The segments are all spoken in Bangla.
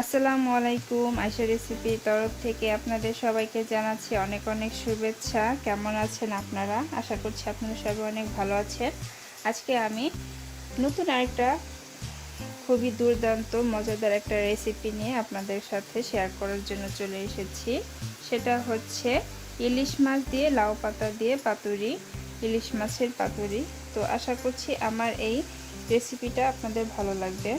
আসসালামু আলাইকুম আয়সা রেসিপি তরফ থেকে আপনাদের সবাইকে জানাচ্ছি অনেক অনেক শুভেচ্ছা। কেমন আছেন আপনারা? আশা করছি আপনারা সবাই অনেক ভালো আছেন। আজকে আমি নতুন আরেকটা খুবই দুর্দান্ত, মজাদার একটা রেসিপি নিয়ে আপনাদের সাথে শেয়ার করার জন্য চলে এসেছি। সেটা হচ্ছে ইলিশ মাছ দিয়ে লাউ পাতা দিয়ে পাতুরি, ইলিশ মাছের পাতুরি। তো আশা করছি আমার এই রেসিপিটা আপনাদের ভালো লাগবে।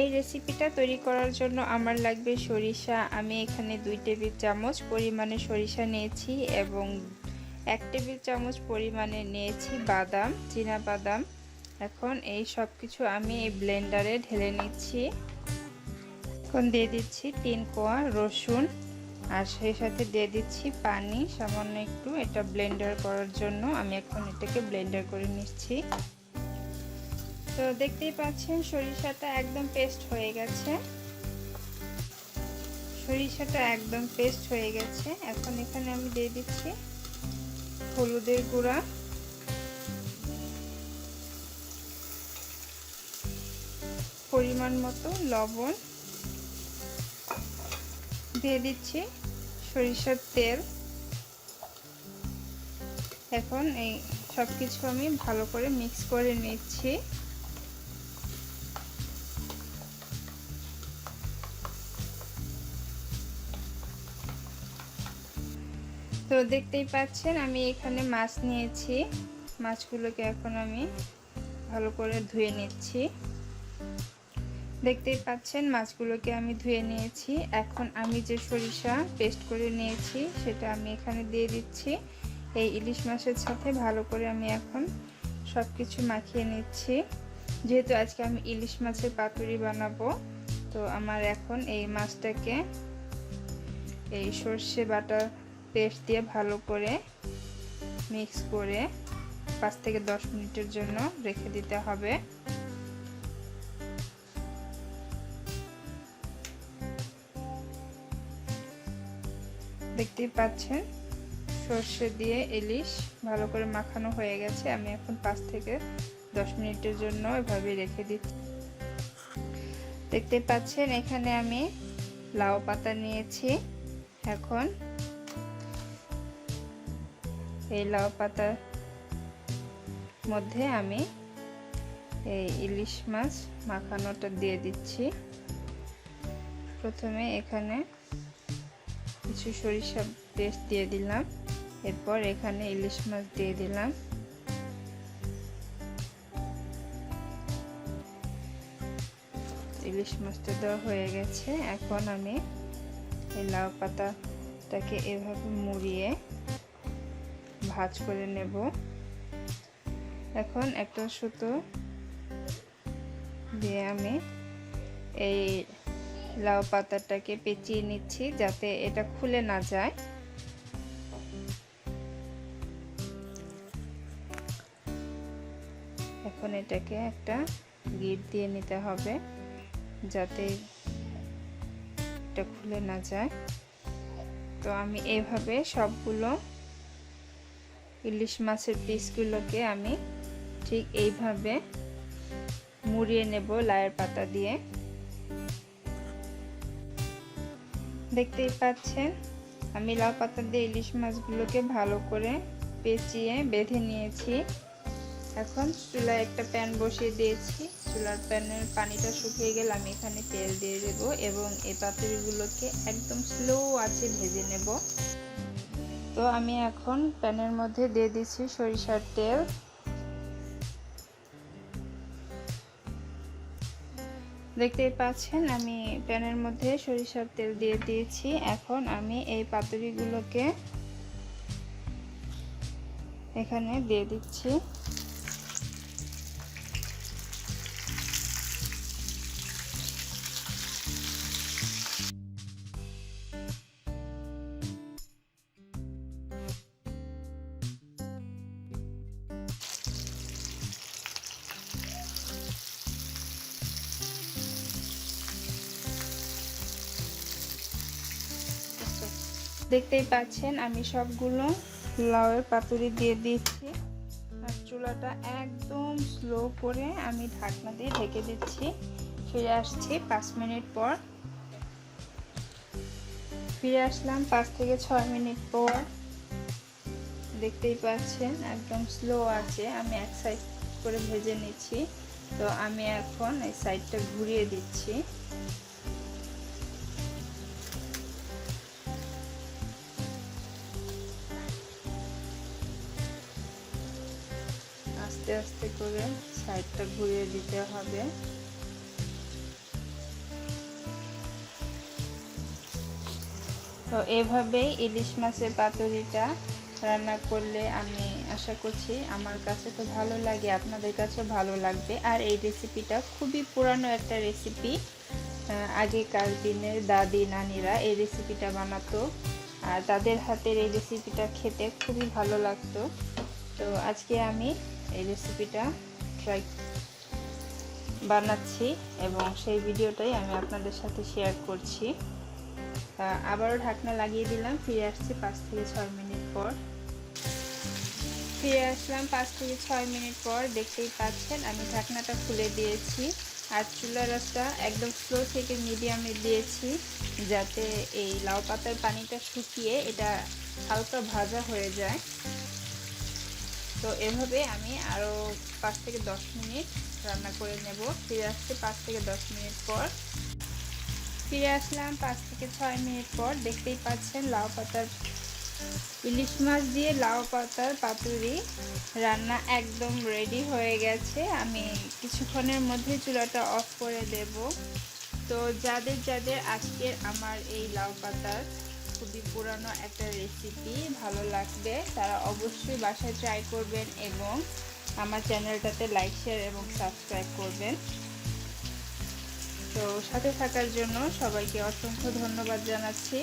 এই রেসিপিটা তৈরি করার জন্য আমার লাগবে সরিষা। আমি এখানে দুই টেবিল চামচ পরিমাণে সরিষা নিয়েছি এবং এক টেবিল চামচ পরিমাণে নিয়েছি বাদাম, চীনা বাদাম। এখন এই সব কিছু আমি এই ব্লেন্ডারে ঢেলে নিচ্ছি। এখন দিয়ে দিচ্ছি তিন কোয়া রসুন আর সেই সাথে দিয়ে দিচ্ছি পানি। সামান্য একটু এটা ব্লেন্ডার করার জন্য আমি এখন এটাকে ব্লেন্ডার করে নিচ্ছি। তো দেখতেই পাচ্ছেন, সরিষাটা একদম পেস্ট হয়ে গেছে। সরিষাটা একদম পেস্ট হয়ে গেছে। এখন এখানে আমি দিয়ে দিচ্ছি হলুদের গুঁড়া। পরিমাণ মতো লবণ। দিয়ে দিচ্ছি সরিষার তেল। এখন এই সব কিছু আমি ভালো করে মিক্স করে নিচ্ছি। তো দেখতেই পাচ্ছেন, আমি এখানে মাছ নিয়েছি। মাছগুলোকে এখন আমি ভালো করে ধুয়ে নিচ্ছি। দেখতেই পাচ্ছেন, মাছগুলোকে আমি ধুয়ে নিয়েছি। এখন আমি যে সরিষা পেস্ট করে নিয়েছি, সেটা আমি এখানে দিয়ে দিচ্ছি। এই ইলিশ মাছের সাথে ভালো করে আমি এখন সব কিছু মাখিয়ে নিচ্ছি। যেহেতু আজকে আমি ইলিশ মাছের পাতুরি বানাবো, তো আমার এখন এই মাছটাকে এই সর্ষে বাটা পেস্ট দিয়ে ভালো করে মিক্স করে পাঁচ থেকে দশ মিনিটের জন্য রেখে দিতে হবে। দেখতেই পাচ্ছেন, সর্ষে দিয়ে ইলিশ ভালো করে মাখানো হয়ে গেছে। আমি এখন পাঁচ থেকে দশ মিনিটের জন্য এভাবে রেখে দিচ্ছি। দেখতে পাচ্ছেন, এখানে আমি লাউ পাতা নিয়েছি। এখন এই লাউ পাতার মধ্যে আমি এই ইলিশ মাছ মাখানোটা দিয়ে দিচ্ছি। প্রথমে এখানে কিছু সরিষা পেস্ট দিয়ে দিলাম। এরপর এখানে ইলিশ মাছ দিয়ে দিলাম। ইলিশ মাছটা দেওয়া হয়ে গেছে। এখন আমি এই লাউ পাতাটাকে এভাবে মুড়িয়ে ভাজ করে নেব। এখন একটা সুতো দিয়ে আমি এই লাউ পাতাটাকে পেঁচিয়ে নিচ্ছি যাতে এটা খুলে না যায়। এখন এটাকে একটা গিট দিয়ে নিতে হবে যাতে এটা খুলে না যায়। তো আমি এইভাবে সবগুলো ইলিশ মাছের পিসগুলোকে আমি ঠিক এইভাবে মুড়িয়ে নেব লায়ের পাতা দিয়ে। দেখতেই পাচ্ছেন, আমি লাউ পাতা দিয়ে ইলিশ মাছগুলোকে ভালো করে পেঁচিয়ে বেঁধে নিয়েছি। এখন চুলায় একটা প্যান বসিয়ে দিয়েছি। চুলার প্যানের পানিটা শুকিয়ে গেলে আমি এখানে তেল দিয়ে দেব এবং এই পাতুরিগুলোকে একদম স্লো আছে ভেজে নেব। তো আমি এখন প্যানের মধ্যে দিয়ে দিচ্ছি সরিষার তেল। দেখতেই পাচ্ছেন, আমি প্যানের মধ্যে সরিষার তেল দিয়ে দিয়েছি। এখন আমি এই পাতুরিগুলোকে এখানে দিয়ে দিচ্ছি। দেখতেই পাচ্ছেন, আমি সবগুলো লাউয়ের পাতুরি দিয়ে দিচ্ছি। আর চুলাটা একদম স্লো করে আমি ঢাকনা দিয়ে ঢেকে দিচ্ছি। ফিরে আসছি পাঁচ মিনিট পর। ফিরে আসলাম পাঁচ থেকে ছয় মিনিট পর। দেখতেই পাচ্ছেন, একদম স্লো আছে। আমি এক সাইড করে ভেজে নিচ্ছি। তো আমি এখন এই সাইডটা ঘুরিয়ে দিচ্ছি। আস্তে আস্তে করে সাইডটা ঘুরিয়ে দিতে হবে। তো এভাবেই ইলিশ মাছের পাতুরিটা রান্না করলে আমি আশা করছি আমার কাছে তো ভালো লাগে, আপনাদের কাছে ভালো লাগবে। আর এই রেসিপিটা খুবই পুরানো একটা রেসিপি আগেকার দিনের দাদি, নানিরা এই রেসিপিটা বানাতো। আর তাদের হাতের এই রেসিপিটা খেতে খুবই ভালো লাগতো। তো আজকে আমি এই রেসিপিটা ট্রাই বানাচ্ছি এবং সেই ভিডিওটাই আমি আপনাদের সাথে শেয়ার করছি। আবারও ঢাকনা লাগিয়ে দিলাম, ফিরে আসছি পাঁচ থেকে ছয় মিনিট পর। ফিরে আসলাম পাঁচ থেকে ছয় মিনিট পর, দেখতেই পাচ্ছেন আমি ঢাকনাটা খুলে দিয়েছি আর চুলা রসটা একদম স্লো থেকে মিডিয়ামে দিয়েছি যাতে এই লাউ পাতার পানিটা শুকিয়ে এটা হালকা ভাজা হয়ে যায়। তো এভাবে আমি আরও পাঁচ থেকে দশ মিনিট রান্না করে নেব। ফিরে আসছি পাঁচ থেকে দশ মিনিট পর। ফিরে আসলাম পাঁচ থেকে ছয় মিনিট পর। দেখতেই পাচ্ছেন লাউ পাতার ইলিশ মাছ দিয়ে লাউ পাতার পাতুরি রান্না একদম রেডি হয়ে গেছে। আমি কিছুক্ষণের মধ্যে চুলাটা অফ করে দেব। তো যাদের যাদের আজকের আমার এই লাউ পাতার খুবই পুরানো একটা রেসিপি ভালো লাগবে। তারা অবশ্যই বাসায় ট্রাই করবেন এবং আমার চ্যানেলটাতে লাইক শেয়ার এবং সাবস্ক্রাইব করবেন। তো সাথে থাকার জন্য সবাইকে অসংখ্য ধন্যবাদ জানাচ্ছি।